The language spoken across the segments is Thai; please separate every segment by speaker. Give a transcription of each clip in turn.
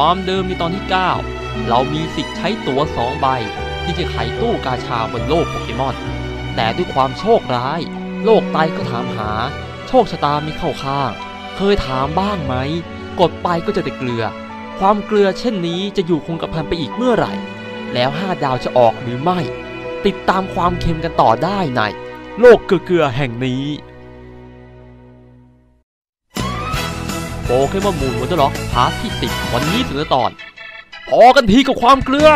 Speaker 1: ความเดิมในตอนที่ 9 เรามีสิทธิ์ใช้ตั๋ว2ใบ ที่จะไขตู้กาชาบนโลกโปเกมอน แต่ด้วยความโชคร้าย โลกไตก็ถามหา โชคชะตาไม่เข้าข้าง เคยถามบ้างไหม กดไปก็จะแต่เกลือ ความเกลือเช่นนี้จะอยู่คงกระพันไปอีกเมื่อไหร่ แล้วห้าดาวจะออกหรือไม่ ติดตามความเค็มกันต่อได้ในโลกเกลือแห่งนี้ โปเกมอนมูนวันเดอร์ล็อกพาร์ทที่10วันนี้ถึงตอน พอกันทีกับความเกลือ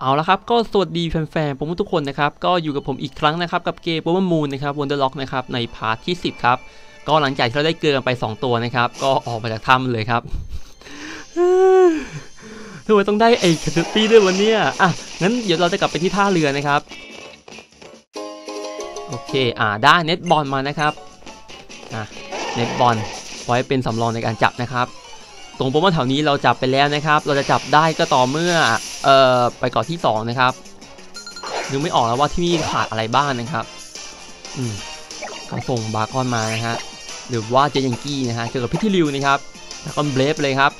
Speaker 1: เอาละครับก็สวัสดีแฟนๆผมทุกคนนะครับก็อยู่กับผมอีกครั้งนะครับกับเกมโปเกมอนมูนนะครับวันเดอร์ล็อกนะครับในพาร์ทที่ 10 ครับ ก็หลังจากที่เราได้เกลือกันไป 2 ตัวนะครับ ก็ออกมาจากถ้ำเลยครับทำไมต้องได้ไอ้คาตี้ด้วยวันนี้อะงั้นเดี๋ยวเราจะกลับไปที่ท่าเรือนะครับโอเค อ่า ได้เน็ตบอลมานะครับ อะเน็ตบอลไว้เป็นสำรองในการจับนะครับ ตรงโปรโมทแถวนี้เราจับไปแล้วนะครับ เราจะจับได้ก็ต่อเมื่อเอ่อไปเกาะที่ 2 นะครับนึกไม่ออกแล้วว่าที่นี่ขาดอะไรบ้างนะครับ อืมก็ส่งบาร์กอนมานะฮะหรือว่าเจยังกี้นะฮะเจอกับพิธีริวนะครับแล้วก็เบลฟเลยครับ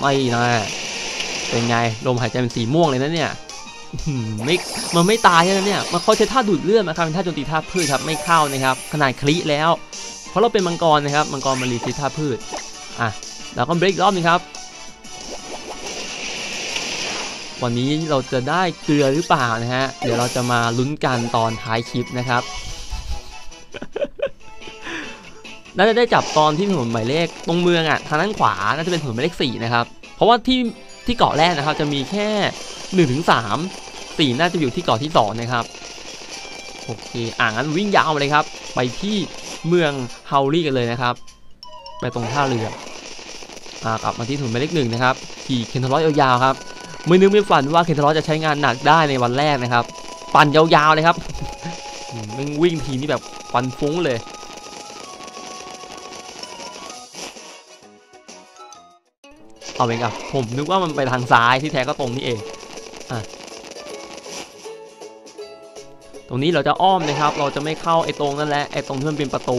Speaker 1: ไม่นะเป็นไงลมหายใจเป็นสีม่วงเลยนะเนี่ย ไม่มันไม่ตายใช่ไหมเนี่ย มันเขาใช้ท่าดูดเลือดนะครับเป็นท่าโจมตีท่าพืชครับ ไม่เข้านะครับ ขนาดคลิแล้ว เพราะเราเป็นมังกรนะครับ มังกรมันรีซิท่าพืช อะ แล้วก็เบรกรอบนึงครับ วันนี้เราจะได้เกลือหรือเปล่านะฮะ เดี๋ยวเราจะมาลุ้นกันตอนท้ายคลิปนะครับ น่าจะได้จับตอนที่ถนนหมายเลขตรงเมืองอะ ทางด้านขวา น่าจะเป็นถนนหมายเลขสี่นะครับ เพราะว่าที่ที่เกาะแรกนะครับ จะมีแค่1นถึงสาม สี่น่าจะอยู่ที่เกาะที่สองนะครับโอเคอ่างั้นวิ่งยาวเลยครับ ไปที่เมืองเฮาลี่กันเลยนะครับ ไปตรงท่าเรืออ่ากลับมาที่ถนนหมายเลขหนึ่งนะครับขี่เคนทรอยยาวๆครับไม่นึกไม่ฝันว่าเคนทรอยจะใช้งานหนักได้ในวันแรกนะครับ ปั่นยาวๆเลยครับมแม่งวิ่งทีนี่แบบฟันฟุ้งเลยเอาเองครับผมนึกว่ามันไปทางซ้ายที่แท้ก็ตรงนี้เองอะ ตรงนี้เราจะอ้อมนะครับ เราจะไม่เข้าไอ้ตรงนั่นแหละไอ้ตรงที่มันเป็นประตู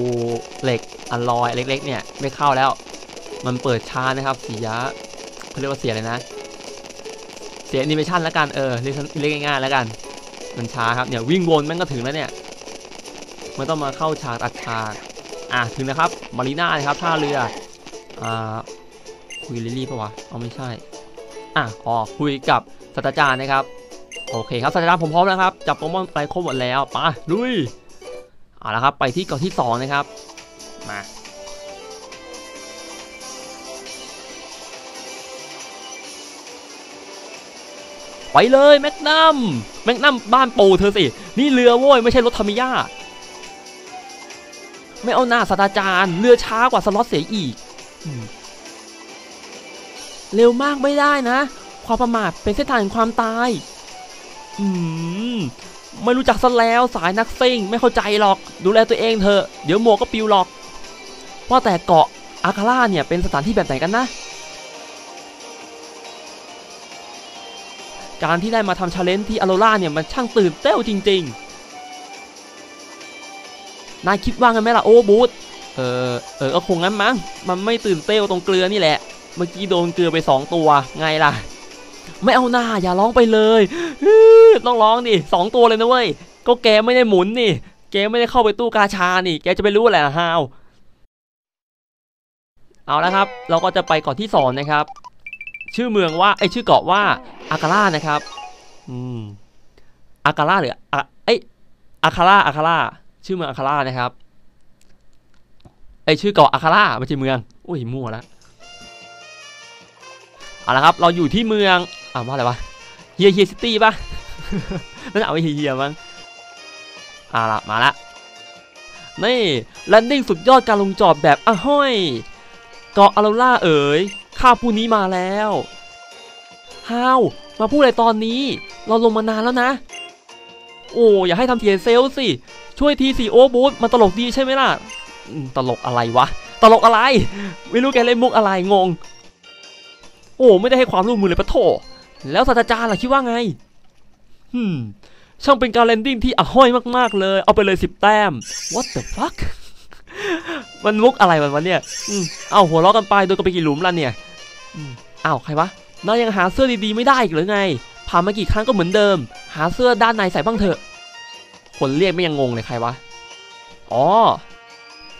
Speaker 1: เหล็กอัลลอยเล็ก ๆ เนี่ยไม่เข้าแล้ว มันเปิดช้านะครับเสียเขาเรียกว่าเสียเลยนะ เสียแอนิเมชันแล้วกันเออเรียกเรียกง่ายๆแล้วกัน มันช้าครับเนี่ยวิ่งวนแม่งก็ถึงแล้วเนี่ยไม่ต้องมาเข้าฉากอัดฉากอะถึงนะครับมารีน่านะครับท่าเรืออ่าคุยลิลลี่ปะวะเอาไม่ใช่อะอ๋อคุยกับศาสตราจารย์นะครับ โอเคครับศาสตราจารย์ผมพร้อมแล้วครับ จับโปเกมอนไปครบหมดแล้วไปลุยเอาละครับ ไปที่เกาะที่สองนะครับ มาไปเลยแมกนัมแมกนัมบ้านปูเธอสิ นี่เรือโว้ยไม่ใช่รถธรรมิยาไม่เอาหน้าศาสตราจารย์เรือช้ากว่าสล็อตเสียอีกอเร็วมากไม่ได้นะ ความประมาทเป็นเส้นทางแห่งความตาย อืมไม่รู้จักซะแล้วสายนักซิ่งไม่เข้าใจหรอก ดูแลตัวเองเถอะ เดี๋ยวหมวกก็ปิวหรอก ว่าแต่เกาะอาคาร่าเนี่ยเป็นสถานที่แบบไหนกันนะ การที่ได้มาทำชาเลนจ์ที่อโรล่าเนี่ยมันช่างตื่นเต้นจริง ๆ นายคิดว่าไงไหมล่ะโอ้บูธเออเออก็คงงั้นมั้ง มันไม่ตื่นเต้นตรงเกลือนี่แหละ เมื่อกี้โดนเกลือไป 2 ตัว ไงล่ะ ไม่เอาหน้าอย่าร้องไปเลยต้องร้องดิสองตัวเลยนะเว้ยก็แกไม่ได้หมุนนี่ แกไม่ได้เข้าไปตู้กาชานี่แกจะไปรู้อะไรล่ะฮาวเอาละครับ เราก็จะไปเกาะที่สองนะครับ ชื่อเมืองว่าไอชื่อเกาะว่าอาการ่านะครับ อืมอาการ่าหรืออะเอ้ยอาคาร่าอาคาร่าชื่อเมืองอาคาร่านะครับไอชื่อเกาะอาคาร่าไม่ใช่เมือง อุ้ยมั่วแล้วเอาละครับ เราอยู่ที่เมือง อ่าว่าอะไรวะเฮียเฮียซิตี้ป่ะนั่นเอาไปเฮียมั้งเอาละมาละนี่แลนดิ้งสุดยอดการลงจอดแบบอ้าห้อย เกาะอาราล่าเอ๋ยข้าผู้นี้มาแล้วฮาวมาพูดอะไรตอนนี้ เราลงมานานแล้วนะ โอ้อย่าให้ทำเสียเซลสิ ช่วยทีสิโอบูธมันตลกดีใช่ไหมล่ะ ตลกอะไรวะ ตลกอะไร ไม่รู้แกเล่นมุกอะไรงง โอ้ไม่ได้ให้ความร่วมมือเลยปะโถ แล้วศาสตราจารย์ล่ะคิดว่าไงฮึมช่างเป็นการแลนดิ้งที่อะห้อยมากๆเลย เอาไปเลย10แต้ม what the fuck มันมุกอะไรมันวะเนี่ยอืมเอ้าหัวเราะกันไปโดนกันไปกี่หลุมแล้วเนี่ยอืมอ้าวใครวะนายยังหาเสื้อดีๆไม่ได้อีกหรือไง ผ่านมากี่ครั้งก็เหมือนเดิม หาเสื้อด้านในใส่บ้างเถอะ คนเรียกไม่ยังงงเลยใครวะ อ๋อ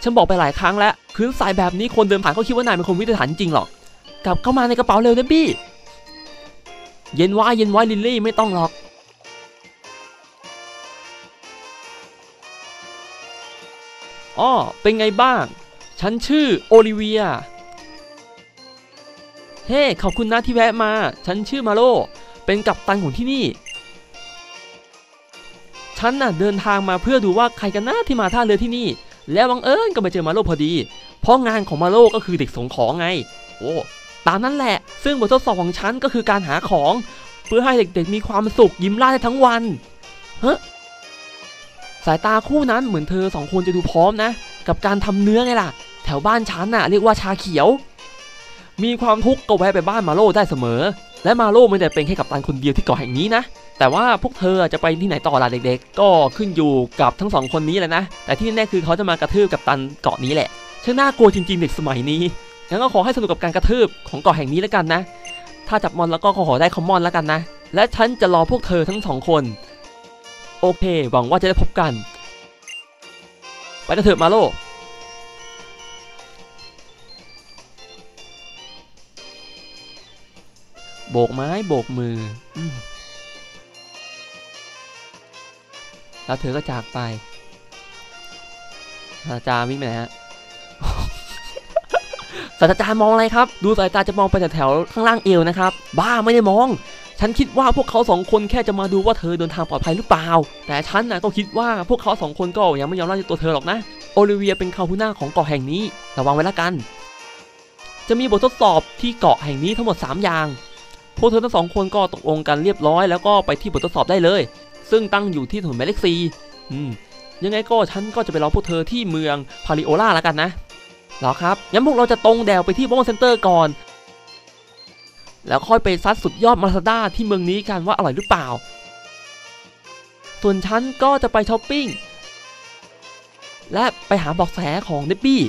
Speaker 1: ฉันบอกไปหลายครั้งแล้ว คืนใส่แบบนี้คนเดินผ่านเขาคิดว่านายเป็นคนวิทยาฐานจริงหรอก กลับเข้ามาในกระเป๋าเร็วนะบี้ เย็นไว้เย็นไว้ลิลลี่ไม่ต้องหรอก อ้อ เป็นไงบ้าง ฉันชื่อโอลิเวีย เฮ้ ขอบคุณนะที่แวะมา ฉันชื่อมาโล เป็นกัปตันของที่นี่ ฉันน่ะเดินทางมาเพื่อดูว่าใครกันนะที่มาท่าเรือที่นี่ แล้วบังเอิญก็มาเจอมาโลพอดี เพราะงานของมาโลก็คือเด็กส่งของไง โอ้ ตามนั้นแหละ ซึ่งบททดสอบของฉันก็คือการหาของ เพื่อให้เด็กๆมีความสุขยิ้มร่าได้ทั้งวันเฮ้สายตาคู่นั้นเหมือนเธอสองคนจะดูพร้อมนะ กับการทำเนื้อไงล่ะ แถวบ้านฉันน่ะเรียกว่าชาเขียว มีความทุกข์ก็แวะไปบ้านมาโร่ได้เสมอ และมาโร่ไม่ได้เป็นแค่กัปตันคนเดียวที่เกาะแห่งนี้นะ แต่ว่าพวกเธอจะไปที่ไหนต่อล่ะเด็กๆ ก็ขึ้นอยู่กับทั้งสองคนนี้แหละนะ แต่ที่แน่ๆคือเขาจะมากระทืบกับตันเกาะนี้แหละช่างน่ากลัวจริงๆเด็กสมัยนี้ งั้นก็ขอให้สนุกกับการกระทืบของเกาะแห่งนี้แล้วกันนะ ถ้าจับมอนแล้วก็ขอขอได้คอมมอนแล้วกันนะ และฉันจะรอพวกเธอทั้งสองคน โอเค หวังว่าจะได้พบกัน ไปกันเถอะมาโลโบกไม้โบกมืออมแล้วเธอก็จากไปศาสตราจารย์วิ่งไปไหนฮะ ศาสตราจารย์มองอะไรครับ ดูสายตาจะมองไปแถวๆข้างล่างเอวนะครับ บ้าไม่ได้มอง ฉันคิดว่าพวกเขาสองคนแค่จะมาดูว่าเธอเดินทางปลอดภัยหรือเปล่า แต่ฉันนะก็คิดว่าพวกเขาสองคนก็ยังไม่ยอมรับในตัวเธอหรอกนะ โอลิเวียเป็นคาพูน่าของเกาะแห่งนี้ ระวังไว้ละกัน จะมีบททดสอบที่เกาะแห่งนี้ทั้งหมด 3 อย่าง พวกเธอทั้งสองคนก็ตกลงกันเรียบร้อยแล้วก็ไปที่บททดสอบได้เลย ซึ่งตั้งอยู่ที่ถนนหมายเลขซีอืมยังไงก็ฉันก็จะไปรอพวกเธอที่เมืองพาริโอลาแล้วกันนะ หรอครับ งั้นพวกเราจะตรงแดวไปที่บว์เซ็นเตอร์ก่อน แล้วค่อยไปซัดสุดยอดมาซาด้าที่เมืองนี้กันว่าอร่อยหรือเปล่า ส่วนฉันก็จะไปช้อปปิ้ง และไปหาบอกแสของเดบบี้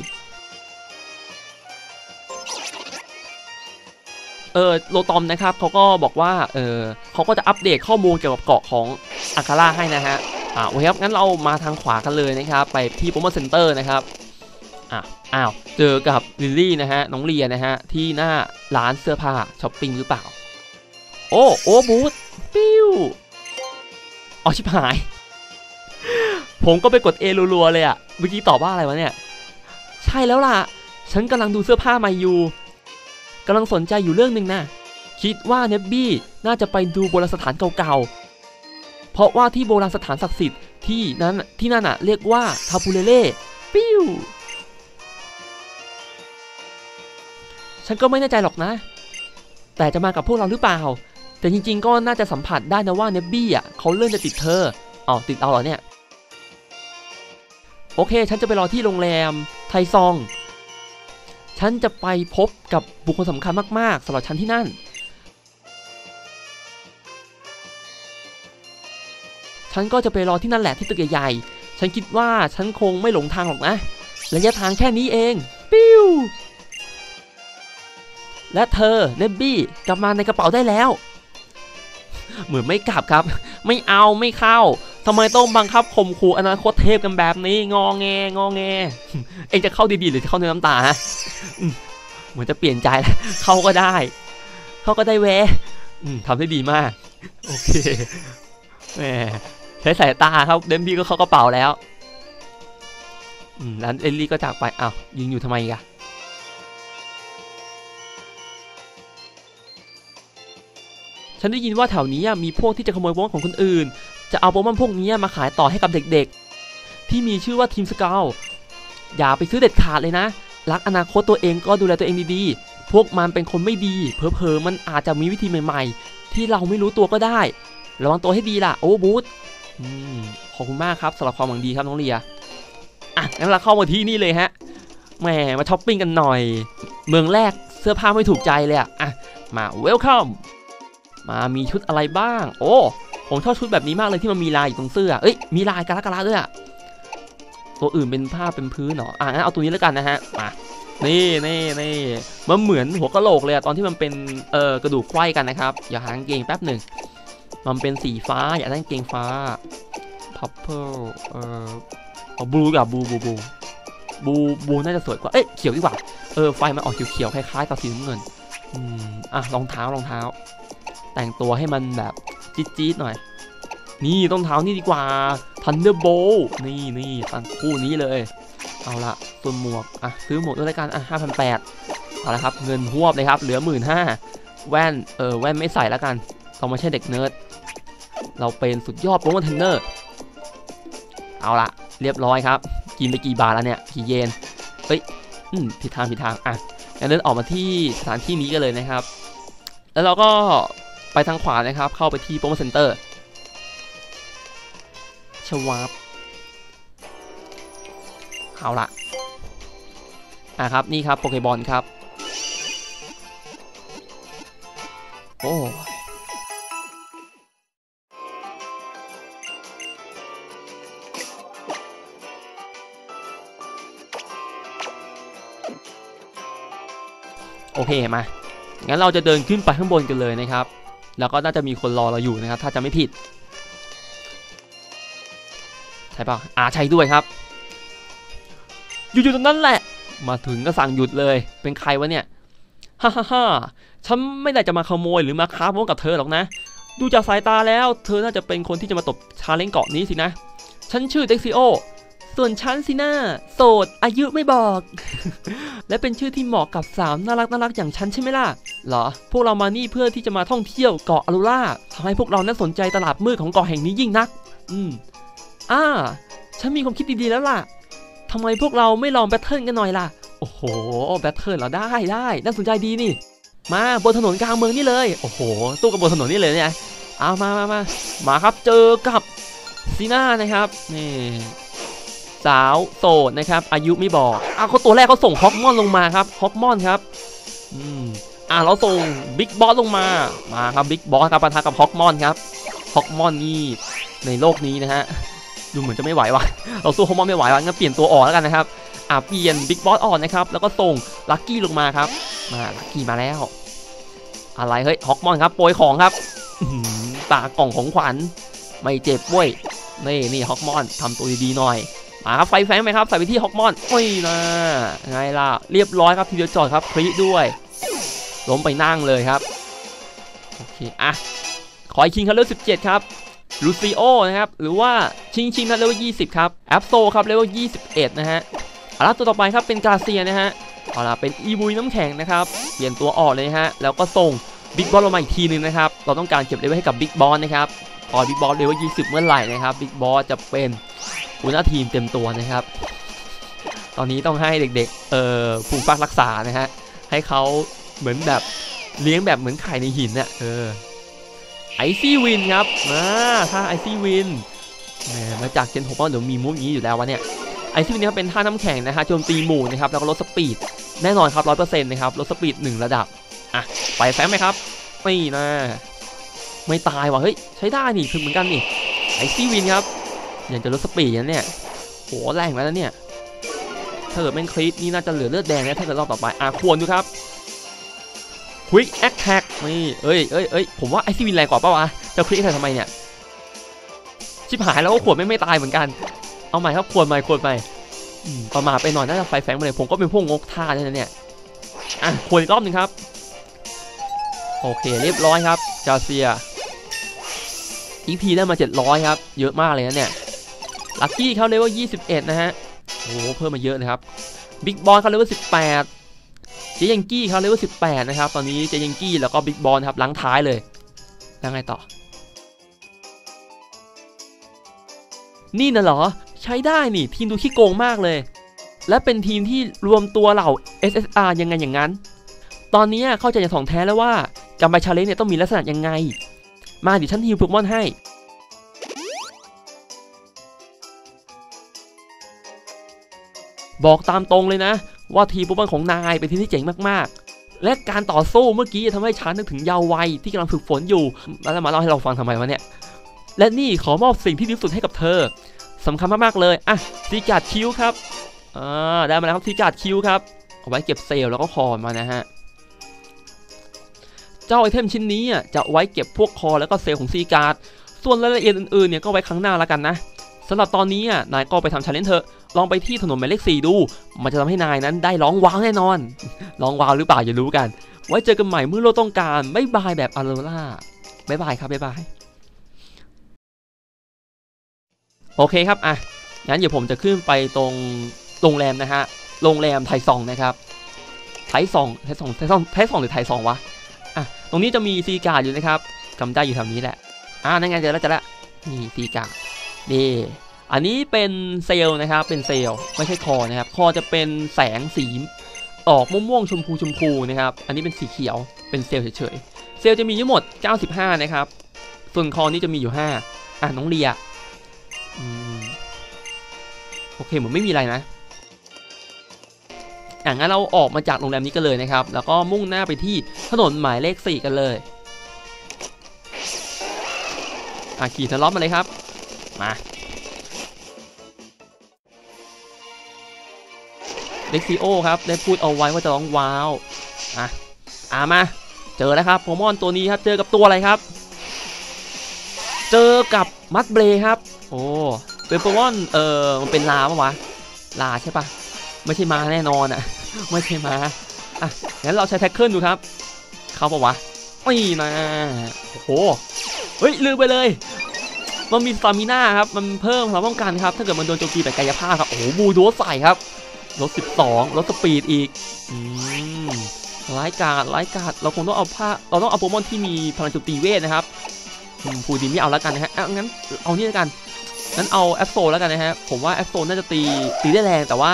Speaker 1: เออโลตอมนะครับเขาก็บอกว่า เออเขาก็จะอัปเดตข้อมูลเกี่ยวกับเกาะของอาคาร่าให้นะฮะ อ่าโอเคครับ งั้นเรามาทางขวากันเลยนะครับ ไปที่โปรโมทเซ็นเตอร์นะครับ อะอ้าวเจอกับลิลลี่นะฮะน้องเลียนะฮะที่หน้าร้านเสื้อผ้าช้อปปิ้งหรือเปล่า โอ้โอ้บูธปิ้วอ๋อชิบหาย ผมก็ไปกดเอรัวๆเลยอะเมื่อกี้ตอบว่าอะไรวะเนี่ย ใช่แล้วล่ะ ฉันกำลังดูเสื้อผ้าม่อยู่กำลังสนใจอยู่เรื่องหนึ่งนะคิดว่าเนบบี้น่าจะไปดูโบราณสถานเก่าๆ เพราะว่าที่โบราณสถานศักดิ์สิทธิ์ที่นั้นที่นั่นอะเรียกว่าทาปูเลเล่ปิ้ว ฉันก็ไม่แน่ใจหรอกนะ แต่จะมากับพวกเราหรือเปล่า แต่จริงๆ ก็น่าจะสัมผัสได้นะว่าเนบบี้อะเขาเริ่มจะติดเธออ๋อติดเอาเหรอเนี่ย โอเค ฉันจะไปรอที่โรงแรมไทซอง ฉันจะไปพบกับบุคคลสำคัญมากๆสำหรับฉันที่นั่น ฉันก็จะไปรอที่นั่นแหละที่ตึกใหญ่ๆ ฉันคิดว่าฉันคงไม่หลงทางหรอกนะ ระยะทางแค่นี้เอง ปิ้ว และเธอเนบบี้กลับมาในกระเป๋าได้แล้ว เหมือนไม่กลับครับ ไม่เอาไม่เข้าทำไมต้องบังคับข่มขู่อนาคตเทพกันแบบนี้ งอแงงอแง เองจะเข้าดีๆ หรือจะเข้าในน้ำตาฮะเหมือนจะเปลี่ยนใจแล้วเข้าก็ได้ เข้าก็ได้แวะอืมทำได้ดีมาก โอเคแหมใช้สายตาครับเดมบี้ก็เข้ากระเป๋าแล้วอืมแล้วเอลลี่ก็จากไปอ้าวยิงอยู่ทำไมกะ ฉันได้ยินว่าแถวนี้มีพวกที่จะขโมยโปเกมอนของคนอื่น จะเอาโปเกมอนพวกนี้มาขายต่อให้กับเด็กๆ ที่มีชื่อว่าทีมสเกลอย่าไปซื้อเด็ดขาดเลยนะ รักอนาคตตัวเองก็ดูแลตัวเองดีๆ พวกมันเป็นคนไม่ดีเผลอๆมันอาจจะมีวิธีใหม่ ๆ ที่เราไม่รู้ตัวก็ได้ ระวังตัวให้ดีล่ะ โอ้บูธขอบคุณมากครับสำหรับความหวังดีครับน้องเลียอะงั้นเราเข้ามาที่นี่เลยฮะแหมมาช้อปปิ้งกันหน่อย เมืองแรกเสื้อผ้าไม่ถูกใจเลยอะอะ มาเวลคัม มามีชุดอะไรบ้าง โอ้ผมชอบชุดแบบนี้มากเลยที่มันมีลายอยู่ตรงเสื้อ เอ้ย มีลายกาลากาลาด้วยอะตัวอื่นเป็นผ้าเป็นพื้นเหรออะงั้นเอาตัวนี้แล้วกันนะฮะ มา นี่นี่นี่มันเหมือนหัวกะโหลกเลยอะตอนที่มันเป็น เอ่อ กระดูกไขว้กันนะครับ อย่าหางเกงแป๊บหนึ่ง มันเป็นสีฟ้า อย่าได้กางเกงฟ้า purple เอ่อเอาบลูกับบลูบลูบลูบลูบลูน่าจะสวยกว่า เอ๊ะเขียวดีกว่า เออ ไฟมันออกเขียวๆ คล้ายๆ กับสีน้ำเงิน อืม อะ รองเท้ารองเท้า แต่งตัวให้มันแบบจี๊ดๆหน่อย นี่ต้องเท้านี่ดีกว่า Thunderbolt นี่นี่ตันคู่นี้เลย เอาละส่วนหมวกอะซื้อหมวกด้วยการอะห้าพันแปดเอาละครับเงินหวบเลยครับ เหลือหมื่นห้าแว่นเออแว่นไม่ใส่แล้วกันเราไม่ใช่เด็กเนิร์ดเราเป็นสุดยอดโปรโมทเทนเนอร์เอาละเรียบร้อยครับ กินไปกี่บาทแล้วเนี่ยกี่เยนเฮ้ยอืมผิดทางผิดทางอะงั้นเดินออกมาที่สถานที่นี้กันเลยนะครับ แล้วเราก็ ไปทางขวานะครับ เข้าไปที่โปรโมเซ็นเตอร์ชวาบเอาละอะครับ นี่ครับโปเกบอลครับ โอ้โอเคมา งั้นเราจะเดินขึ้นไปข้างบนกันเลยนะครับ แล้วก็น่าจะมีคนรอเราอยู่นะครับ ถ้าจะไม่ผิด ใช่ปะอ่าใช่ด้วยครับ อยู่ๆตรงนั้นแหละ มาถึงก็สั่งหยุดเลย เป็นใครวะเนี่ย ฮ่าฮ่าฮ่าฉันไม่ได้จะมาขโมยหรือมาค้าโม้กับเธอหรอกนะ ดูจากสายตาแล้ว เธอน่าจะเป็นคนที่จะมาตบชาเลนเกาะนี้สินะ ฉันชื่อเด็กซิโอ ส่วนฉันสินะโสด อายุไม่บอก และเป็นชื่อที่เหมาะกับสาวน่ารักน่ารักอย่างฉันใช่ไหมล่ะเหรอ พวกเรามานี่เพื่อที่จะมาท่องเที่ยวเกาะอลูล่าทำให้พวกเรานั้นสนใจตลาดมืดของเกาะแห่งนี้ยิ่งนัก อืมอ่าฉันมีความคิดดีๆแล้วล่ะทำไมพวกเราไม่ลองแบทเทิลกันหน่อยล่ะ โอ้โห แบทเทิลเหราได้ได้น่าสนใจดีนี่ มาบนถนนกลางเมืองนี่เลย โอ้โหสู้กันบนถนนนี่เลยเนี่ย เอามามามามาครับ เจอกับซีน่านะครับ นี่ สาวโสดนะครับ อายุไม่บอกอะเขาตัวแรกเขาส่งฮอกมอนลงมาครับฮอกมอนครับ อืมอะเราส่งบิ๊กบอสลงมา มาครับบิ๊กบอสครับปะทะกับฮอกมอนครับฮอกมอนนี่ในโลกนี้นะฮะ ดูเหมือนจะไม่ไหวว่ะเราสู้ฮอกมอนไม่ไหวว่ะงั้นเปลี่ยนตัวอ่อกแล้วกันนะครับ อะเปลี่ยนบิ๊กบอสอ่อกนะครับ แล้วก็ส่งลักกี้ลงมาครับ มาลักกี้มาแล้ว อะไรเฮ้ยฮอกมอนครับโปรยของครับหือตากล่องของขวัญ ไม่เจ็บเว้ย นี่นี่ฮอกมอนทำตัวดีๆหน่อย มาครับไฟแฟงไหมครับใส่ไปที่ฮอกมอนโอ้ยนะไงล่ะเรียบร้อยครับทีเดียวจอดครับคลิด้วย ล้มไปนั่งเลยครับโอเคอะขออีกคิงครับเลเวล17 ครับลูซิโอนะครับหรือว่าชิงชิงครับเลเวล20 ครับแอปโซครับเลเวล21 นะฮะเอาละตัวต่อไปครับเป็นกาเซียนะฮะเอาล่ะเป็นอีบุยน้ำแข็งนะครับเปลี่ยนตัวออกเลยฮะแล้วก็ส่งบิ๊กบอสลงมาอีกทีหนึงนะครับเราต้องการเก็บเลเวลให้กับบิ๊กบอสนะครับพอบิ๊กบอสเลเวล20 เมื่อไหร่นะครับบิ๊กบอสจะเป็น หัวหน้าทีมเต็มตัวนะครับ ตอนนี้ต้องให้เด็กๆ เอ่อผูกฟักรักษานะฮะ ให้เขาเหมือนแบบเลี้ยงแบบเหมือนไข่ในหินน่ะ เออ ไอซี่วินครับมาท่าไอซี่วินแหมมาจากเจนผมว่าเดี๋ยวมีมุกอย่างนี้อยู่แล้ววะเนี่ย ไอซี่วินนะครับเป็นท่าน้ำแข็งนะฮะโจมตีหมู่นะครับ แล้วก็ลดสปีด แน่นอนครับร้อยเปอร์เซ็นต์นะครับ ลดสปีดหนึ่งระดับ อะ ไปแฟมไหมครับนี่นะ ไม่ตายว่ะ เฮ้ย ใช้ได้นี่ถึงเหมือนกันนี่ ไอซี่วินครับ ยากจะลดสปีดอย่างเนี้ยโหแรงแล้วเนี่ยถ้าเกิดเป็นคลิปนี่น่าจะเหลือเลือดแดงนะถ้าเกิดรอบต่อไปอะควรดูครับ Quick Attack นี่เอ้ยเอ้ยเอ้ยผมว่าไอซีวินแรงกว่าปะวะจะ Quick Attack ทำไมเนี่ยชิบหายแล้วก็ขวดไม่ไม่ตายเหมือนกัน เอาใหม่ครับขวดใหม่ขวดใหม่ประมาไปหน่อยน่าจะไฟแฟงไปเลยผมก็เป็นพวกงกท่าเนี่ยเนี่ยอะขวดอีกรอบหนึ่งครับ โอเคเรียบร้อยครับจาเซีย EP ได้มา 700 ครับ เยอะมากเลยนะเนี่ย ลัคกี้เขาเลเวล21 นะฮะ โอ้โห เพิ่มมาเยอะนะครับ บิ๊กบอลเขาเลเวล18 เจยังกี้เขาเลเวล18 นะครับ ตอนนี้เจยังกี้แล้วก็บิ๊กบอลครับล้างท้ายเลยแล้วไงต่อ นี่นะเหรอ ใช้ได้นี่ ทีมดูขี้โกงมากเลย และเป็นทีมที่รวมตัวเหล่า SSR ยังไงอย่างนั้น ตอนนี้เข้าใจอย่างถ่องแท้แล้วว่าการไปชาเลนจ์เนี่ยต้องมีลักษณะยังไง มาเดี๋ยวฉันฮิวโปเกมอนให้ บอกตามตรงเลยนะ ว่าทีมโปเกมอนของนายเป็นทีมที่เจ๋งมากๆ และการต่อสู้เมื่อกี้ทำให้ฉันนึกถึงเยาว์วัยที่กำลังฝึกฝนอยู่แล้วมาเล่าให้เราฟังทำไมวะเนี่ยและนี่ขอมอบสิ่งที่ดีสุดให้กับเธอสำคัญมากๆเลยอะซีการ์ดคิวครับอ่าได้มาแล้วครับซีการ์ดคิวครับเอาไว้เก็บเซลล์แล้วก็คอมานะฮะเจ้าไอเทมชิ้นนี้อะจะไว้เก็บพวกคอแล้วก็เซลล์ของซีการ์ด ส่วนรายละเอียดอื่นๆเนี่ยก็ไว้ครั้งหน้าแล้วกันนะ สำหรับตอนนี้อะนายก็ไปทำชาเลนจ์เถอะ ลองไปที่ถนนหมายเลขสี่ดู มันจะทำให้นายนั้นได้ร้องว้าวแน่นอน ร้องว้าวหรือเปล่าอย่ารู้กัน ไว้เจอกันใหม่เมื่อโลกต้องการบ๊ายบายแบบอโลล่าบ๊ายบายครับบ๊ายบาย โอเคครับ อะ งั้นเดี๋ยวผมจะขึ้นไปตรงโรงแรมนะฮะ โรงแรมไทยซองนะครับ ไทยซอง ไทยซอง ไทยซอง ไทยซองหรือไทยซองวะ อะ ตรงนี้จะมีซีการ์อยู่นะครับจำได้อยู่แถวนี้แหละ อ่านั่นไงเจอแล้วเจอแล้วนี่ซีการ์ นี่อันนี้เป็นเซลล์นะครับ เป็นเซลล์ไม่ใช่คอนะครับ คอจะเป็นแสงสีออกม่วงๆชมพูชมพูนะครับ อันนี้เป็นสีเขียว เป็นเซลล์เฉยๆ เซลล์จะมีทั้งหมด 95 นะครับ ส่วนคอนี้จะมีอยู่ 5 อะน้องเลียอโอเคเหมือนไม่มีอะไรนะอะงั้นเราออกมาจากโรงแรมนี้กันเลยนะครับ แล้วก็มุ่งหน้าไปที่ถนนหมายเลข 4 กันเลยอะขี่ทะเลาะมาเลยครับ มาเด็กซีโอครับได้พูดเอาไว้ว่าจะร้องว้าวอะอะมา เจอแล้วครับโปเกมอนตัวนี้ครับ เจอกับตัวอะไรครับ เจอกับมัดเบลครับ โอ้เป็นโปเกมอนเออมันเป็นลาปะวะลาใช่ปะไม่ใช่มาแน่นอนอะ ไม่ใช่มาอะงั้นเราใช้แท็กเกิลดูครับ เข้าปะวะไม่นะโอ้โหเฮ้ยลืมไปเลย มันมีสตามิน่าครับ มันเพิ่มความป้องกันครับ ถ้าเกิดมันโดนโจมตีแบบกายภาพครับ โอ้โหบูโดสใส่ครับลด12ลดสปีดอีกอืมไร้การไร้การเราคงต้องเอาผ้า เราต้องเอาโปเกมอนที่มีพลังโจมตีเวทนะครับฟูดินไม่เอาแล้วกันนะฮะอะงั้น เอานี่แล้วกัน งั้นเอาแอปโซแล้วกันนะฮะ ผมว่าแอปโซน่าจะตี ตีได้แรง แต่ว่า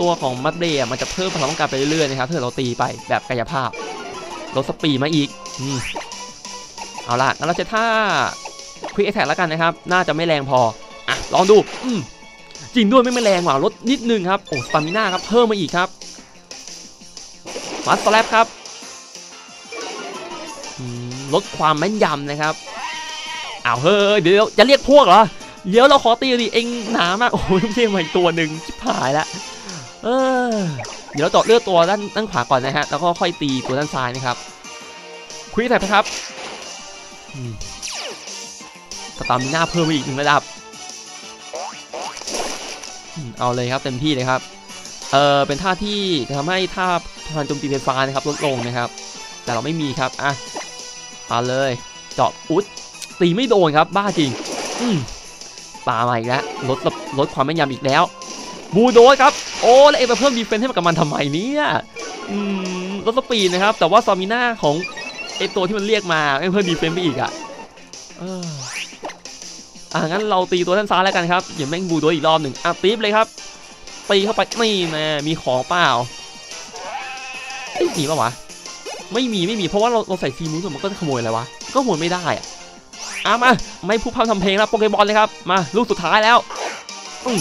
Speaker 1: ตัวของมัดเดย์มันจะเพิ่มพลังป้องกันไปเรื่อยๆนะครับถ้าเกิดเราตีไปแบบกายภาพ ลดสปีดมาอีก อืมเอาล่ะงั้นเราจะท่า ควิกแอทแทกแล้วกันนะครับ น่าจะไม่แรงพอ อะ ลองดู อืมจริงด้วยไม่ไม่แรงว่ะลดนิดนึงครับ โอ้สตามิน่าครับเพิ่มมาอีกครับมาสแลปครับลดความแม่นยำนะครับอ้าวเฮ้ยเดี๋ยวจะเรียกพวกเหรอเดี๋ยวเราขอตีดิเองหนามากโอ้ยเท่มาอีกตัวหนึ่งชิบหายละเออเดี๋ยวเราเจาะเลือดตัวด้านด้านขวาก่อนนะฮะแล้วก็ค่อยตีตัวด้านซ้ายนะครับคุยแต่ไปครับ สตามิน่าเพิ่มไปอีกหนึ่งระดับ เอาเลยครับเต็มที่เลยครับ เออเป็นท่าที่จะทำให้ท่าพลังโจมตีไฟฟ้านะครับลดลงนะครับ แต่เราไม่มีครับ อะเอาเลยเจาะอุ๊ดตีไม่โดนครับบ้าจริง อืมปามาอีกแล้วลดลดความแม่นยำอีกแล้วบูโดสครับโอ้แล้วเอ็ไปเพิ่มดีเฟนซ์ให้กับมันทำไมเนี่ยอืมลดสปีดนะครับ แต่ว่าซอมิน่าของไอตัวที่มันเรียกมาไม่เพิ่มดีเฟนซ์ไปอีกอะ อออะงั้นเราตีตัวด้านซ้ายแล้วกันครับอย่าแม่งบูโดสอีกรอบหนึ่งอะตีบเลยครับตีเข้าไปนี่นะมีของเปล่าเอ้ยมีปะวะไม่มีไม่มีเพราะว่าเราเราใส่ซีมูสมันก็จะขโมยอะไรวะก็ขโมยไม่ได้อะอะมาไม่พูดพร่ำทำเพลงแล้วโปเกมอนเลยครับมาลูกสุดท้ายแล้วอืม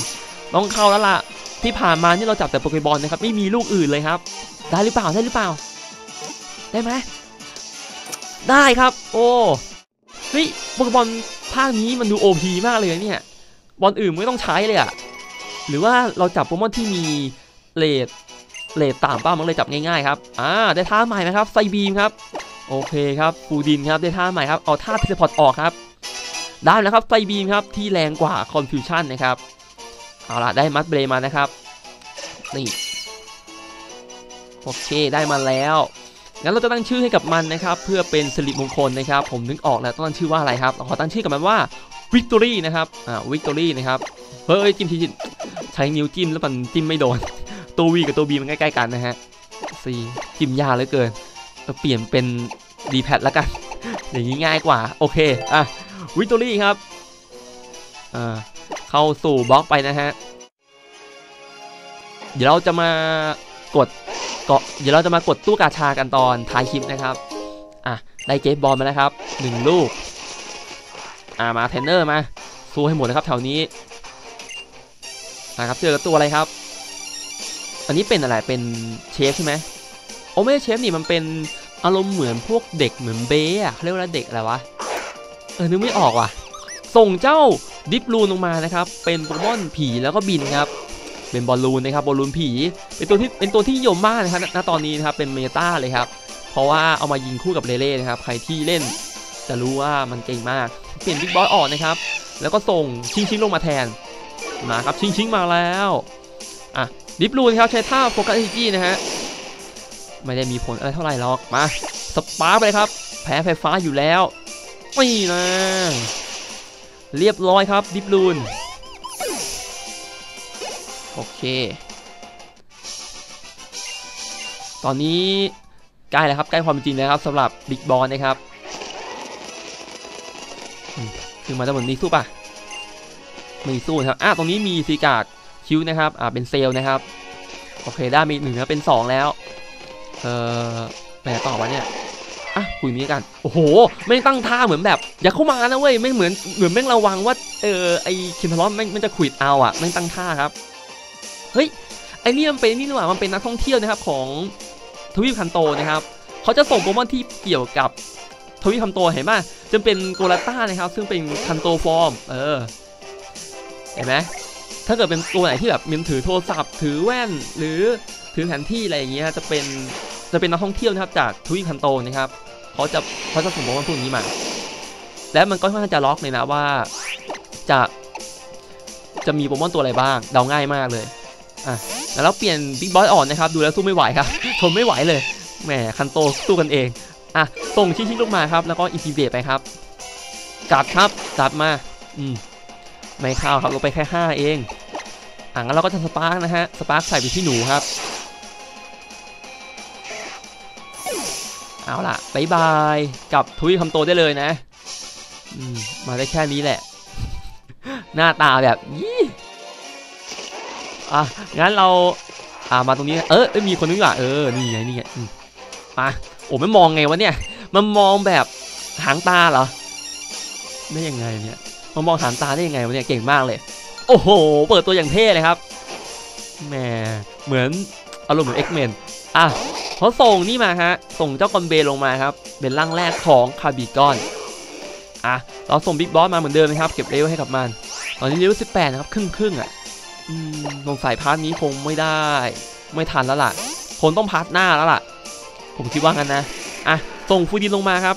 Speaker 1: ต้องเข้าแล้วล่ะที่ผ่านมานี่เราจับแต่โปเกมอนนะครับไม่มีลูกอื่นเลยครับ ได้หรือเปล่าได้หรือเปล่า ได้ไหมได้ครับ โอ้เฮ้ยโปเกมอน ภาคนี้มันดูโอพีมากเลยเนี่ยบอลอื่นไม่ต้องใช้เลยอะหรือว่าเราจับโปเกมอนที่มีเลดเลดต่ำป้ามันเลยจับง่ายๆครับอ่าได้ท่าใหม่นะครับไซบีมครับโอเคครับฟูดินครับได้ท่าใหม่ครับเอาท่าเทเลพอร์ตออกครับได้แล้วครับไซบีมครับที่แรงกว่าคอนฟิวชั่นนะครับเอาล่ะได้มัดเบรมานะครับนี่โอเคได้มาแล้ว งั้นเราจะตั้งชื่อให้กับมันนะครับ เพื่อเป็นสิริมงคลนะครับ ผมนึกออกแล้วต้องตั้งชื่อว่าอะไรครับขอตั้งชื่อกับมันว่าวิกตอรี่นะครับอ่าวิกตอรี่นะครับเฮ้ยจิ้มทีใช้นิ้วจิ้มแล้วมันจิ้มไม่โดน ตัววีกับตัวบีมันใกล้ๆกันนะฮะซีจิ้มยาเหลือเกินเปลี่ยนเป็นดีแพดแล้วกัน อย่างนี้ง่ายกว่า โอเคอะวิกตอรี่ครับอ่าเข้าสู่บล็อกไปนะฮะเดี๋ยวเราจะมากด กาะเดี๋ยวเราจะมากดตู้กาชากันตอนท้ายคลิปนะครับ อะ ได้เกฟบอลมาแล้วครับหนึ่งลูก อ่ามาเทนเนอร์มาสู้ให้หมดนะครับแถวนี้นะครับเจอกับตัวอะไรครับ อันนี้เป็นอะไรเป็นเชฟใช่ไหมโอ้ไม่ใช่เชฟนี่มันเป็นอารมณ์เหมือนพวกเด็กเหมือนเบ้อะเขาเรียกว่าเด็กอะไรวะเออนึกไม่ออกว่ะ ส่งเจ้าดิฟลูนลงมานะครับ เป็นโปเกมอนผีแล้วก็บินครับ เป็นบอลลูนนะครับบอลลูนผี เป็นตัวที่เป็นตัวที่นิยมมากนะครับณตอนนี้นะครับเป็นเมตาเลยครับ เพราะว่าเอามายิงคู่กับเรเล่นะครับ ใครที่เล่นจะรู้ว่ามันเก่งมาก เปลี่ยนบิ๊กบอสออกนะครับ แล้วก็ส่งชิงชิงลงมาแทนมาครับชิงชิงมาแล้วอะดิฟลูนครับใช้ท่าโฟกัสเอจีนะฮะไม่ได้มีผลอะไรเท่าไหร่หรอกมาสปาร์ไปเลยครับ แพ้ไฟฟ้าอยู่แล้วไม่นะเรียบร้อยครับดิฟลูน เค ตอนนี้ใกล้แล้วครับใกล้ความจริงแล้วครับสำหรับบิ๊กบอลนะครับคือมาจะเหมือนมีสู้ป่ะมีสู้นะครับอะตรงนี้มีซีกากคิวนะครับอ่าเป็นเซลนะครับโอเคได้มีหนึ่งแล้วเป็นสองแล้วเออไปไหนต่อวะเนี่ยอะคุยนี้กันโอ้โหไม่ตั้งท่าเหมือนแบบ อย่าเข้ามานะเว้ยไม่เหมือนเหมือนแม่งระวังว่าเออไอคินทารอนแม่งมันจะขวิดเอาอะแม่ตั้งท่าครับ เฮ้ยไอนี่มันเป็นนี่นี่หว่ามันเป็นนักท่องเที่ยวนะครับของทวีปคันโตนะครับเขาจะส่งโปเกมอนที่เกี่ยวกับทวีปคันโตเห็นไหมจะเป็นโกลาต้านะครับ ซึ่งเป็นคันโตฟอร์ม เออเห็นไหมถ้าเกิดเป็นตัวไหนที่แบบมันถือโทรศัพท์ ถือแว่นหรือถือแผนที่อะไรอย่างเงี้ยจะเป็นจะเป็นนักท่องเที่ยวนะครับจากทวีปคันโตนะครับเขาจะเขาจะส่งโปเกมอนพวกนี้มา และมันก็ค่อนข้างจะล็อกเลยนะว่าจะจะมีโปเกมอนตัวอะไรบ้างเดาง่ายมากเลย อะแล้วเปลี่ยนบิ๊กบอสอ่อนนะครับ ดูแล้วสู้ไม่ไหวครับทนไม่ไหวเลยแหมคันโตสู้กันเองอะส่งชิ้นๆลงมาครับ แล้วก็อินทิเวตไปครับจัดครับจัดมาอืมไม่เข้าครับลงไปแค่ 5 เองอะงั้นเราก็จะสปาร์กนะฮะสปาร์กใส่ไปที่หนูครับเอาล่ะบายบายกับทวีคำโตได้เลยนะอืมมาได้แค่นี้แหละ หน้าตาแบบยี่ อะงั้นเราอ่ามาตรงนี้เออเอ้มีคนนึงอะเออนี่ไงนี่ไงอืมมาโอ้ไม่มองไงวะเนี่ยมันมองแบบหางตาเหรอได้ยังไงเนี่ยมันมองหางตาได้ยังไงวะเนี่ยเก่งมากเลย โอ้โห เปิดตัวอย่างเท่เลยครับแหมเหมือนอารมณ์เหมือน X-Men อะเขาส่งนี่มาฮะส่งเจ้ากอนเบลงมาครับ เป็นร่างแรกของคาบิกอนอะเราส่งบิ๊กบอสมาเหมือนเดิมนะครับเก็บเลเวลให้กับมัน ตอนนี้เลเวล18นะครับครึ่งครึ่งอะ สงสัยพาร์ทนี้คงไม่ได้ ไม่ทันแล้วล่ะคงต้องพาร์ทหน้าแล้วล่ะ ผมคิดว่างั้นนะ อะ ส่งฟูดินลงมาครับ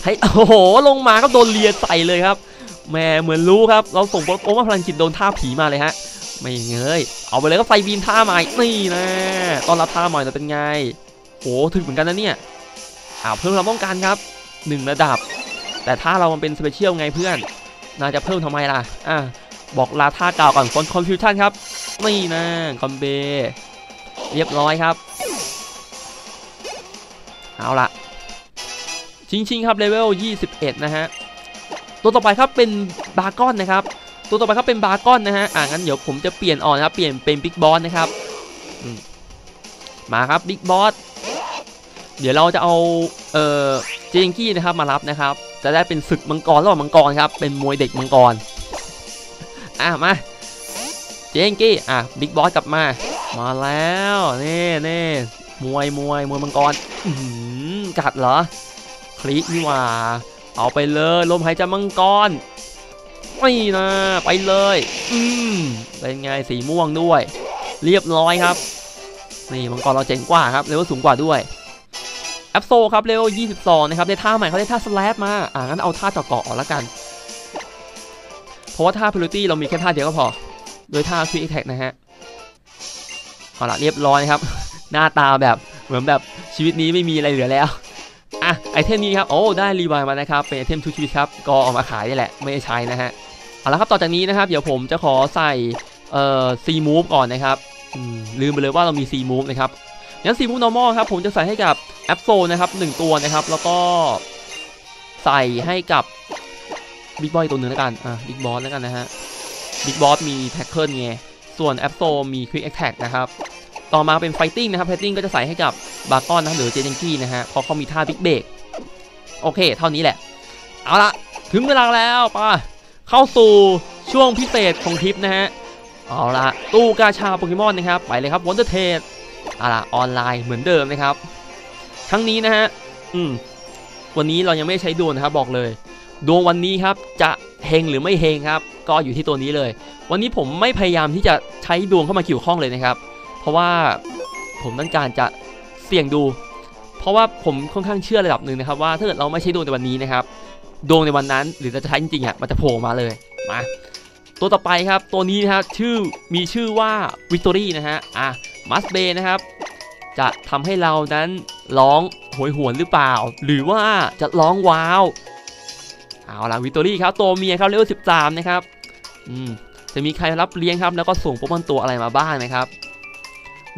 Speaker 1: ไทยโอ้โห ลงมาก็โดนเลียใส่เลยครับ แม่เหมือนรู้ครับ เราส่งโอ้มาพลังจิตโดนท่าผีมาเลยฮะ ไม่เงยเอาไปเลยก็ไฟบีมท่าใหม่ นี่นะ ตอนรับท่าใหม่จะเป็นไง โอ้ถึงเหมือนกันนะเนี่ยอ้าวเพิ่มความต้องการครับหนึ่งระดับ แต่ถ้าเรามันเป็นสเปเชียลไงเพื่อน น่าจะเพิ่มทำไมล่ะ อะ บอกลาท่าเก่าก่อนฟอนคอมฟิวชันครับนี่นะคอมเบเรียบร้อยครับ เอาละชิงชิงครับเลเวล 21 นะฮะ ตัวต่อไปครับเป็นบาร์กอนนะครับ ตัวต่อไปครับเป็นบาร์กอนนะฮะ อ่างั้นเดี๋ยวผมจะเปลี่ยนออนนะครับ เปลี่ยนเป็นบิ๊กบอสนะครับมมาครับบิ๊กบอส เดี๋ยวเราจะเอา เอ่อ เจงกี้นะครับมารับนะครับ จะได้เป็นศึกมังกรระหว่างมังกรครับ เป็นมวยเด็กมังกร อะมา เจงกี้ อะบิ๊กบอสกลับมา มาแล้วนี่นี่มวยมวยมวยมังกรอื้อหือกัดเหรอ คลิกนี่ว่า เอาไปเลยลมหายใจมังกรไม่นะไปเลย อืมเป็นไงสีม่วงด้วย เรียบร้อยครับ นี่มังกรเราเจ๋งกว่าครับเลเวลสูงกว่าด้วยแอปโซครับเลเวล22 นะครับ ได้ท่าใหม่เขาได้ท่าสแลปมา อ่างั้นเอาท่าเจาะเกาะออกแล้วกัน เพราะว่าท่า priority เรามีแค่ท่าเดียวก็พอ โดยท่า quick attack นะฮะเอาละเรียบร้อยครับ หน้าตาแบบเหมือนแบบชีวิตนี้ไม่มีอะไรเหลือแล้วอะไอเทมนี้ครับโอ้ได้รีวล์มานะครับเป็นไอเทมทุกชีวิตครับก็เอามาขายนี่แหละไม่ใช้นะฮะเอาละครับต่อจากนี้นะครับเดี๋ยวผมจะขอใส่เอ่อ C move ก่อนนะครับลืมไปเลยว่าเรามี C move นะครับงั้น C move normal ครับผมจะใส่ให้กับแอปโซนะครับหนึ่งตัวนะครับ แล้วก็ใส่ให้กับ บิ๊กบอยตัวหนึ่งแล้วกัน อะบิ๊กบอสแล้วกันนะฮะบิ๊กบอสมีแท็กเกิลไง ส่วนแอปโซมีควิกแอคแท็กนะครับ ต่อมาเป็นไฟติ้งนะครับไฟติ้งก็จะใส่ให้กับบาร์กอนนะหรือเจเนงกี้นะฮะเพราะเขามีท่าบิ๊กเบรกโอเค เท่านี้แหละ เอาละถึงเวลาแล้วป่ะเข้าสู่ช่วงพิเศษของทริปนะฮะ เอาละตู้กาชาโปเกมอนนะครับ ไปเลยครับวอนเดอร์เทสเอาละออนไลน์เหมือนเดิมนะครับ ทั้งนี้นะฮะ อืม วันนี้เรายังไม่ใช้ดวงนะครับบอกเลย ดวงวันนี้ครับจะเฮงหรือไม่เฮงครับ ก็อยู่ที่ตัวนี้เลย วันนี้ผมไม่พยายามที่จะใช้ดวงเข้ามาเกี่ยวข้องเลยนะครับ เพราะว่าผมต้องการจะเสี่ยงดู เพราะว่าผมค่อนข้างเชื่อระดับหนึ่งนะครับ ว่าถ้าเกิดเราไม่ใช้ดวงในวันนี้นะครับดวงในวันนั้นหรือจะใช้จริงๆอะมันจะโผล่มาเลยมาตัวต่อไปครับ ตัวนี้นะครับชื่อมีชื่อว่าวิกตอรี่นะฮะอะมัสเบนะครับ จะทำให้เรานั้นร้องโหยหวนหรือเปล่า หรือว่าจะร้องว้าว เอาล่ะวิตอรี่ครับตัวเมียครับเลเวล13 นะครับอืมจะมีใครรับเลี้ยงครับ แล้วก็ส่งโปเกมอนตัวอะไรมาบ้างนะครับ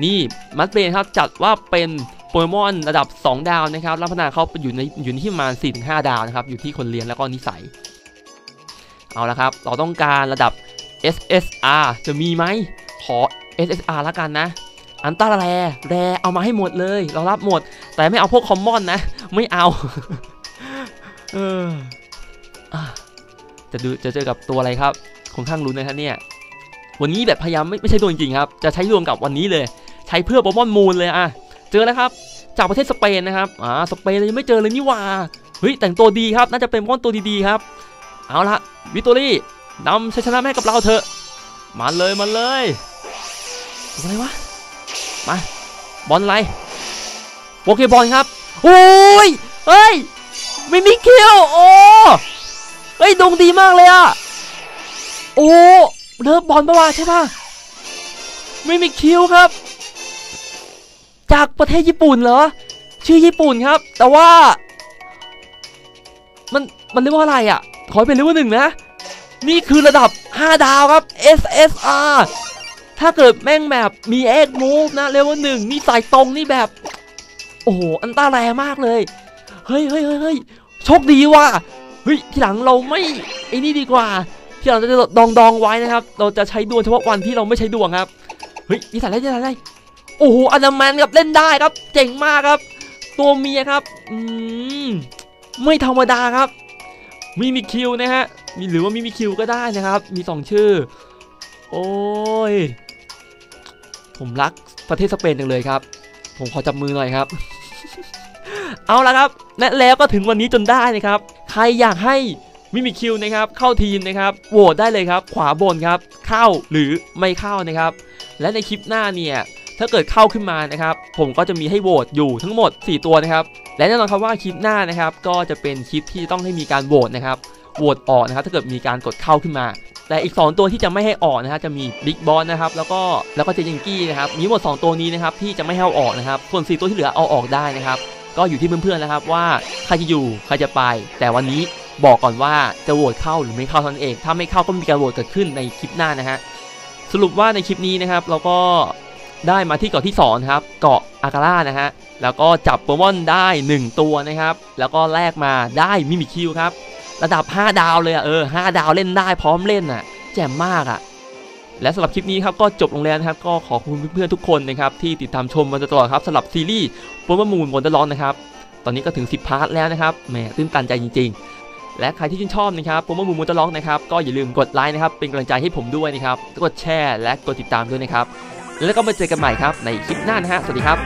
Speaker 1: นี่มัสเบนครับจัดว่าเป็นโปเกมอนระดับ 2 ดาวนะครับลักษณะเขาอยู่ในอยู่ที่ประมาณ4-5 ดาวนะครับอยู่ที่คนเลี้ยงแล้วก็นิสัย เอาละครับ เราต้องการระดับ SSR จะมีไหมขอ SSR ล้วกันนะ อันต้าแรแรเอามาให้หมดเลย เรารับหมด แต่ไม่เอาพวกคอมมอนนะ ไม่เอา เออ จะดูจะเจอกับตัวอะไรครับค่อนข้างลุ้นนะครับเนี่ย วันนี้แบบพยายามไม่ไม่ใช่ดวจริงครับ จะใช้ดวงกับวันนี้เลย ใช้เพื่อโปเกมอนมูลเลยอะ เจอแล้วครับ จากประเทศสเปนนะครับ อ่า สเปนเรายังไม่เจอเลยนี่ว่า เฮ้ย แต่งตัวดีครับ น่าจะเป็นโปเกมอนตัวดีๆครับ เอาละวิตตอรี่นำชัยชนะแมาให้กับเราเถอะ มาเลยมาเลยอะไรวะ มา บอลอะไรโปเกบอลครับ โอ้ย เฮ้ยไม่มีคิวโอ้ เฮ้ยดวงดีมากเลยอะโอ้เลิฟบอลปะวะใช่ปะไม่มีคิวครับ จากประเทศญี่ปุ่นเหรอ ชื่อญี่ปุ่นครับ แต่ว่า มันมันเรียกว่าอะไรอะขอให้เป็นเลเวลหนึ่งนะ นี่คือระดับ 5 ดาวครับ SSR ถ้าเกิดแม่งแบบมีเอ็กมูฟนะเลเวลหนึ่งนี่สายตรงนี่แบบ โอ้โหอันตรายมากเลยเฮ้ยเฮ้ยเฮ้ยเฮ้ยโชคดีว่ะ เฮ้ยทีหลังเราไม่ไอ้นี่ดีกว่าทีหลังเราจะดองดองไว้นะครับ เราจะใช้ดวงเฉพาะวันที่เราไม่ใช้ดวงครับ เฮ้ยนี่ใส่ได้นี่ใส่ได้โอ้โหอันามันครับเล่นได้ครับ เจ๋งมากครับ ตัวเมียครับ อืม ไม่ธรรมดาครับ มีมีคิวนะฮะ มีหรือว่ามีมีคิวก็ได้นะครับ มีสองชื่อ โอ้ย ผมรักประเทศสเปนจังเลยครับ ผมขอจับมือหน่อยครับ เอาละครับ และแล้วก็ถึงวันนี้จนได้นะครับ รอยากให้มิมิคิวนะครับเข้าทีมนะครับโหวตได้เลยครับ ขวาบนครับเข้าหรือไม่เข้านะครับ และในคลิปหน้าเนี่ยถ้าเกิดเข้าขึ้นมานะครับ ผมก็จะมีให้โหวตอยู่ทั้งหมด 4 ตัวนะครับ และแน่นอนครับว่าคลิปหน้านะครับ ก็จะเป็นคลิปที่ต้องให้มีการโหวตนะครับโหวตออกนะครับ ถ้าเกิดมีการกดเข้าขึ้นมา แต่อีก 2 ตัวที่จะไม่ให้ออกนะครับจะมีบิ๊กบอสนะครับแล้วก็แล้วก็เจยิงกี้นะครับมีหมด 2 ตัวนี้นะครับที่จะไม่ให้เอาออกนะครับส่วน 4 ตัวที่เหลือเอาออกได้นะครับ ก็อยู่ที่เพื่อนๆนะครับว่าใครจะอยู่ใครจะไป แต่วันนี้บอกก่อนว่าจะโหวตเข้าหรือไม่เข้าท่านั้นเอง ถ้าไม่เข้าก็มีการโหวตเกิดขึ้นในคลิปหน้านะฮะสรุปว่าในคลิปนี้นะครับ เราก็ได้มาที่เกาะที่2ครับเกาะอาการ่านะฮะแล้วก็จับโปเกมอนได้ 1 ตัวนะครับ แล้วก็แลกมาได้มิมิคิวครับ ระดับ 5 ดาวเลยอะเออ5ดาวเล่นได้พร้อมเล่นอะแจ่มมากอะ และสำหรับคลิปนี้ครับก็จบลงแล้วนะครับ ก็ขอบคุณเพื่อนๆทุกคนนะครับที่ติดตามชมมาตลอดครับสำหรับซีรีส์ปเกมมูนบนตลอดนะครับ ตอนนี้ก็ถึง 10 พาร์ทแล้วนะครับแหมตื้นตันใจจริง ๆ และใครที่ชื่นชอบนะครับปเกมมูนบนตลอดนะครับก็อย่าลืมกดไลค์นะครับเป็นกำลังใจให้ผมด้วยนะครับกดแชร์และกดติดตามด้วยนะครับแล้วก็มาเจอกันใหม่ครับในคลิปหน้านะฮะสวัสดีครับ